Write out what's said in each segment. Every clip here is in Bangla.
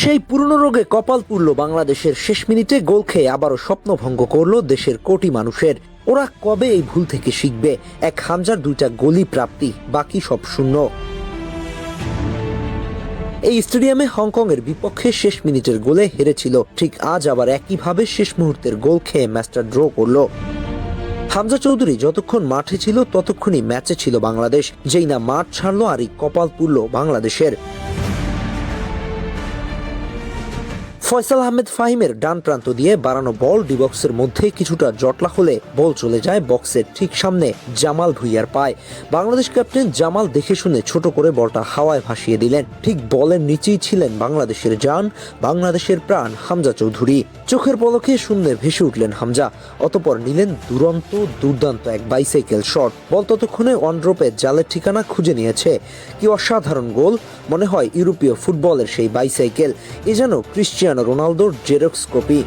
সেই পুরনো রোগে কপাল পুরল বাংলাদেশের শেষ মিনিটে গোল খেয়ে আবারও স্বপ্নভঙ্গ করল দেশের কোটি মানুষের। ওরা কবে এই ভুল থেকে শিখবে? এক হামজার দুইটা গোলই প্রাপ্তি, বাকি সব শূন্য। এই স্টেডিয়ামে হংকংয়ের বিপক্ষে শেষ মিনিটের গোলে হেরেছিল। ঠিক আজ আবার একইভাবে শেষ মুহূর্তের গোল খেয়ে ম্যাচটা ড্র করল। হামজা চৌধুরী যতক্ষণ মাঠে ছিল, ততক্ষণই ম্যাচে ছিল বাংলাদেশ। যেই না মাঠ ছাড়লো, আরই কপাল পুরল বাংলাদেশের। ফয়সাল আহমেদ ফাহিমের ডান প্রান্ত দিয়ে বাড়ানো বল ডিবক্সের মধ্যে কিছুটা জটলা হলে বল চলে যায় বক্সের ঠিক সামনে জামাল ভুইয়ার পায়। বাংলাদেশ ক্যাপ্টেন জামাল দেখে শুনে ছোট করে বলটা হাওয়ায় ভাসিয়ে দিলেন। ঠিক বলের নিচেই ছিলেন বাংলাদেশের যান বাংলাদেশের প্রাণ হামজা চৌধুরী। চোখের পলকে শূন্যে ভেসে উঠলেন হামজা। অতপর নিলেন দুরন্ত, দুর্দান্ত এক বাইসাইকেল শট। বল ততক্ষণে অনড্রপে জালের ঠিকানা খুঁজে নিয়েছে। কি অসাধারণ গোল! মনে হয় ইউরোপীয় ফুটবলের সেই বাইসাইকেল। এ যেন ক্রিশ্চিয়ানো রোনালদোর জেরক্স কপি।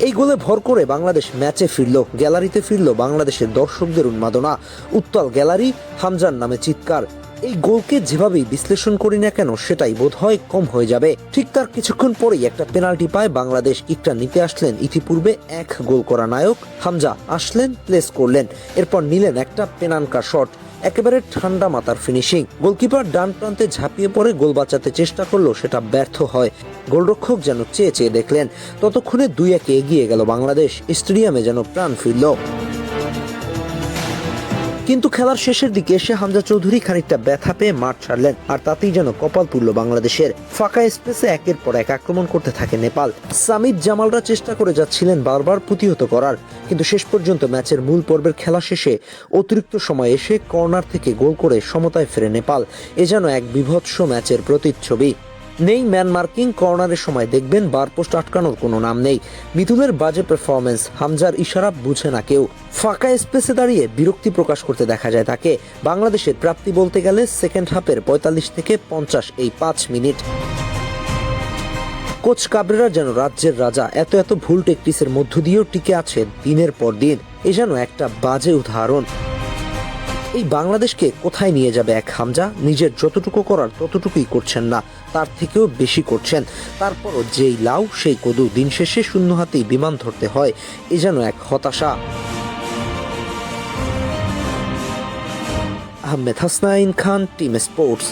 এই গোলে ভর করে বাংলাদেশ ম্যাচে ফিরল, গ্যালারিতে ফিরল বাংলাদেশের দর্শকদের উন্মাদনা। উত্তাল গ্যালারি, হামজার নামে চিৎকার। এই গোলকে যেভাবেই বিশ্লেষণ করি না কেন, সেটাই বোধ হয় কম হয়ে যাবে। ঠিক তার কিছুক্ষণ পরেই একটা পেনাল্টি পায় বাংলাদেশ। কিকটা নিতে আসলেন ইতিপূর্বে এক গোল করা নায়ক। হামজা আসলেন, প্লেস করলেন। এরপর নিলেন একটা পেনানকা শট। একেবারে ঠান্ডা মাথার ফিনিশিং গোলকিপার ডান প্রান্তে ঝাঁপিয়ে পড়ে গোল বাঁচাতে চেষ্টা করল সেটা ব্যর্থ হয়। গোলরক্ষক যেন চেয়ে চেয়ে দেখলেন, ততক্ষণে দুই একে এগিয়ে গেল বাংলাদেশ। স্টেডিয়ামে যেন প্রাণ ফিরল। কিন্তু খেলার শেষের দিকে এসে হামজা চৌধুরী খানিকটা ব্যথা পেয়ে মাঠ ছাড়লেন, আর তাতেই যেন কপাল পুরল বাংলাদেশের। ফাঁকা স্পেসে একের পর এক আক্রমণ করতে থাকে নেপাল। সামিদ জামালরা চেষ্টা করে যাচ্ছিলেন বারবার প্রতিহত করার, কিন্তু শেষ পর্যন্ত ম্যাচের মূল পর্বের খেলা শেষে অতিরিক্ত সময় এসে কর্নার থেকে গোল করে সমতায় ফেরে নেপাল। এ যেন এক বিভৎস ম্যাচের প্রতিচ্ছবি। নেই ম্যান মার্কিং কর্নারের সময়। দেখবেন বার পোস্ট আটকানোর কোনো নাম নেই। মিথুনের বাজে পারফরমেন্স হামজার ইশারা বুঝে না কেউ। ফাঁকা স্পেসে দাঁড়িয়ে বিরক্তি প্রকাশ করতে দেখা যায় তাকে। বাংলাদেশের প্রাপ্তি বলতে গেলে সেকেন্ড হাফের পঁয়তাল্লিশ থেকে পঞ্চাশ এই পাঁচ মিনিট। কোচ কাবরেরা যেন রাজ্যের রাজা, এত এত ভুল টেকটিসের মধ্য দিয়েও টিকে আছে দিনের পর দিন। এ যেন একটা বাজে উদাহরণ। এই বাংলাদেশকে কোথায় নিয়ে যাবে এক হামজা? নিজের যতটুকু করার ততটুকুই করছেন না, তার থেকেও বেশি করছেন। তারপরও যেই লাউ, সেই কদু দিন শেষে শূন্য হাতেই বিমান ধরতে হয়, এ যেন এক হতাশা। Ahmed Hasnain Khan, team sports.